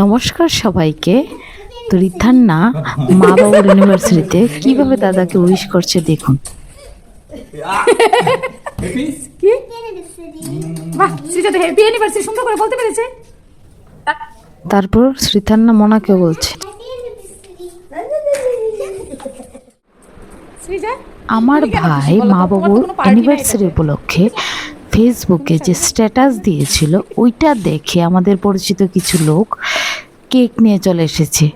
নমস্কার সবাইকে। তো রিথান্না মা বাবার ইউনিভার্সিটিতে কীভাবে দাদাকে উইশ করছে দেখুন। কি? বাহ সেটা তো হ্যাপি অ্যানিভার্সারি সুন্দর করে বলতে পেরেছে। তারপর শ্রীথান্না মোনাকে বলছে আমার ভাই? মা বাবুর অ্যানিভার্সারি উপলক্ষে ফেসবুকে যে স্ট্যাটাস দিয়েছিল ওইটা দেখে আমাদের পরিচিত কিছু লোক কেক নিয়ে চলে এসেছে।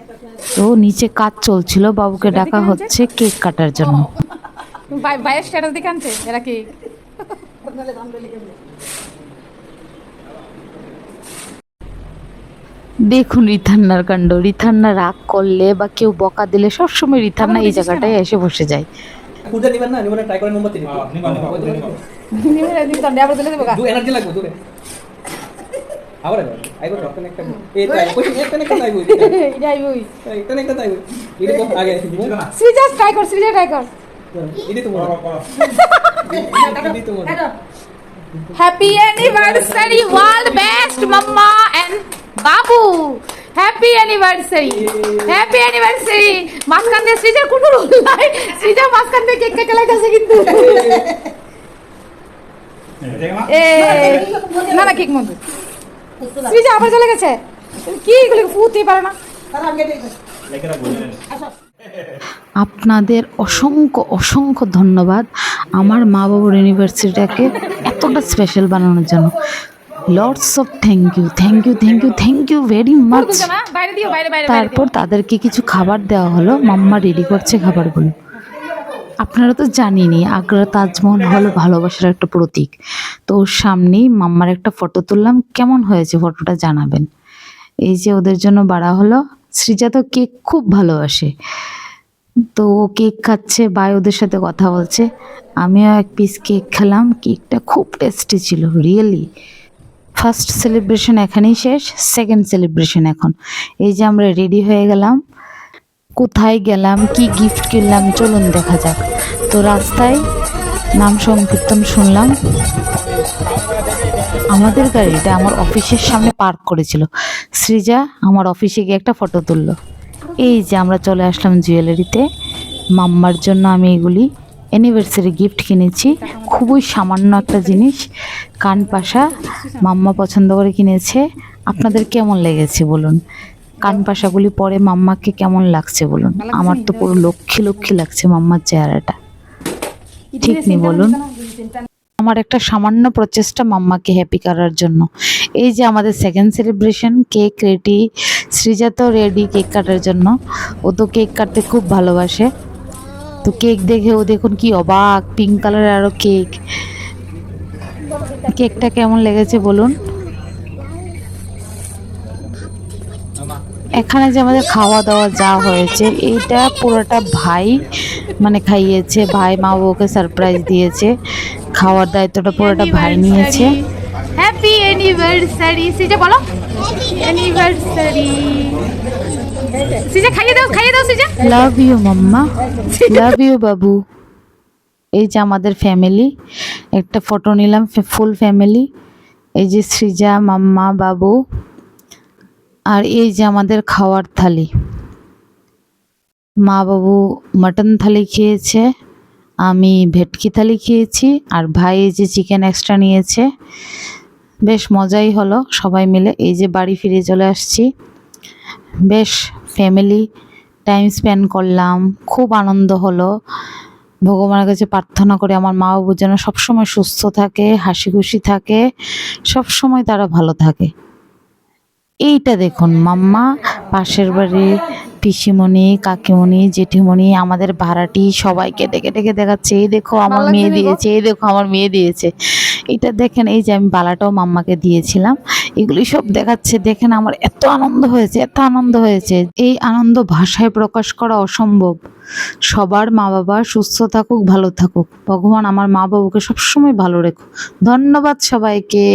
তো নিচে কাজ চলছিল বাবুকে ডাকা হচ্ছে কেক কাটার জন্য। স্ট্যাটাস দেখে আনছে? এরা কি দেখুন রিথান্নার কাণ্ড। রিথান্না রাগ করলে বা কেউ বকা দিলে সবসময় রিথান্না এই জায়গাটায় এসে বসে যায়। খুঁজে নিবেন না? নিবেন ট্রাই মোমবাতি নিবেন নিবা, নিবা, ওই নিবা। নিয়ে দিন তো আবার দিলে দেবো গা। দু এনার্জি লাগবে দূরে আবার আইবো আইবো রক্ত একটা এই তাই কই একটা একটা আইবো এটাই ওই একটা একটা আইবো ইডি তো আগে। শ্রীজা ট্রাই কর শ্রীজা ট্রাই কর। ইডি তো করো, করো। ইডি তো happy anniversary world best mamma and Babu happy anniversary happy anniversary মাঝখান দিয়ে শ্রীজার কুটুর উল্লাই মাঝখান দিয়ে কেক কেটে লাগাছে কিন্তু। এ না না কেক মন্দির আবার চলে গেছে। কি এগুলো ফুটতেই পারে না। আপনাদের অসংখ্য অসংখ্য ধন্যবাদ আমার মা বাবুর ইউনিভার্সিটিটাকে এতটা স্পেশাল বানানোর জন্য। Lords of thank you thank you thank you thank you very much তারপর তাদেরকে কিছু খাবার দেওয়া হলো। মাম্মা রেডি করছে খাবারগুলো। আপনারা তো জানেনই আগ্রা তাজমহল হলো ভালোবাসার একটা প্রতীক। তো ওর সামনেই মাম্মার একটা ফটো তুললাম। কেমন হয়েছে ফটোটা জানাবেন। এই যে ওদের জন্য বাড়া হলো। সৃজা তো কেক খুব ভালোবাসে। তো ও কেক খাচ্ছে বাই ওদের সাথে কথা বলছে। আমিও এক পিস কেক খেলাম। কেকটা খুব টেস্টি ছিল রিয়েলি ফার্স্ট সেলিব্রেশন এখানেই শেষ সেকেন্ড সেলিব্রেশন এখন। এই যে আমরা রেডি হয়ে গেলাম। কোথায় গেলাম, কি গিফট কিনলাম, চলুন দেখা যাক। তো রাস্তায় নাম সংকীর্তন শুনলাম। আমাদের গাড়িটা আমার অফিসের সামনে পার্ক করেছিল। সৃজা আমার অফিসে গিয়ে একটা ফটো তুললো। এই যে আমরা চলে আসলাম জুয়েলারিতে। মাম্মার জন্য আমি এগুলি অ্যানিভার্সারি গিফট কিনেছি। খুবই সামান্য একটা জিনিস। কান পাশা মাম্মা পছন্দ করে কিনেছে। আপনাদের কেমন লেগেছে বলুন? কান পাশাগুলি পরে মাম্মাকে কেমন লাগছে বলুন? আমার তো পুরো লক্ষ্মী লক্ষ্মী লাগছে মাম্মার চেহারাটা। ঠিক নেই বলুন? আমার একটা সামান্য প্রচেষ্টা মাম্মাকে হ্যাপি করার জন্য। এই যে আমাদের second celebration cake ready Srija তো রেডি কেক কাটার জন্য। ও তো কেক কাটতে খুব ভালোবাসে। তো কেক দেখে ও দেখুন কি অবাক পিঙ্ক কালারের আরও কেক কেকটা কেমন লেগেছে বলুন? এখানে যে আমাদের খাওয়া দাওয়া যা হয়েছে এইটা পুরোটা ভাই মানে খাইয়েছে ভাই মা বউকে সারপ্রাইজ দিয়েছে। খাওয়ার দায়িত্বটা পুরোটা ভাই নিয়েছে। হ্যাপি অ্যানিভার্সারি শ্রীজা বলো। অ্যানিভার্সারি শ্রীজা খাইয়ে দাও খাইয়ে দাও Sreeja love you mamma. Love you বাবু। এই যে আমাদের ফ্যামিলি একটা ফটো নিলাম ফুল ফ্যামিলি এই যে সৃজা মাম্মা বাবু। আর এই যে আমাদের খাওয়ার থালি। মা বাবু মাটন থালি খেয়েছে, আমি ভেটকি থালি খেয়েছি, আর ভাই এই যে চিকেন এক্সট্রা নিয়েছে। বেশ মজাই হলো সবাই মিলে, এই যে বাড়ি ফিরে চলে আসছি। বেশ ফ্যামিলি টাইম স্পেন্ড করলাম, খুব আনন্দ হলো। ভগবানের কাছে প্রার্থনা করে আমার মা বাবু যেন সবসময় সুস্থ থাকে হাসি খুশি থাকে, সবসময় তারা ভালো থাকে। এইটা দেখুন মাম্মা পাশের বাড়ির পিসিমণি কাকিমণি জেঠিমণি আমাদের ভাড়াটি সবাইকে ডেকে ডেকে দেখাচ্ছে। এই দেখো আমার মেয়ে? দিয়েছে এই দেখো আমার মেয়ে দিয়েছে। এটা দেখেন এই যে আমি বালাটাও মাম্মাকে দিয়েছিলাম। এগুলি সব দেখাচ্ছে দেখেন আমার এত আনন্দ হয়েছে এত আনন্দ হয়েছে। এই আনন্দ ভাষায় প্রকাশ করা অসম্ভব। সবার মা বাবা সুস্থ থাকুক ভালো থাকুক। ভগবান আমার মা বাবুকে সবসময় ভালো রেখো। ধন্যবাদ সবাইকে।